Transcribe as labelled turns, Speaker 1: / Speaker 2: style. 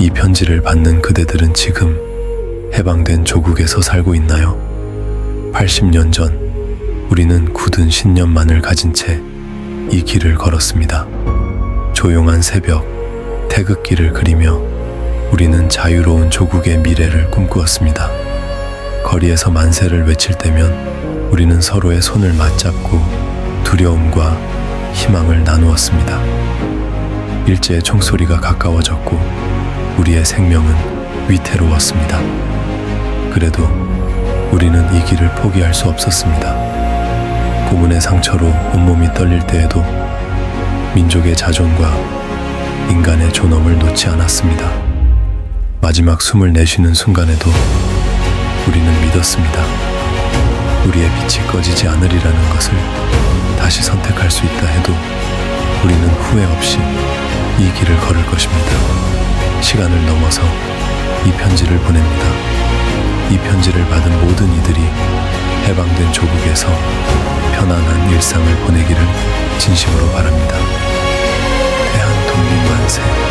Speaker 1: 이 편지를 받는 그대들은 지금 해방된 조국에서 살고 있나요? 80년 전 우리는 굳은 신념만을 가진 채 이 길을 걸었습니다. 조용한 새벽, 태극기를 그리며 우리는 자유로운 조국의 미래를 꿈꾸었습니다. 거리에서 만세를 외칠 때면 우리는 서로의 손을 맞잡고 두려움과 희망을 나누었습니다. 일제의 총소리가 가까워졌고 우리의 생명은 위태로웠습니다. 그래도 우리는 이 길을 포기할 수 없었습니다. 고문의 상처로 온몸이 떨릴 때에도 민족의 자존과 인간의 존엄을 놓지 않았습니다. 마지막 숨을 내쉬는 순간에도 우리는 믿었습니다. 우리의 빛이 꺼지지 않으리라는 것을 다시 선택할 수 있다 해도 우리는 후회 없이 이 길을 걸을 것입니다. 시간을 넘어서 이 편지를 보냅니다. 이 편지를 받은 모든 이들이 해방된 조국에서 편안한 일상을 보내기를 진심으로 바랍니다. 대한 독립 만세.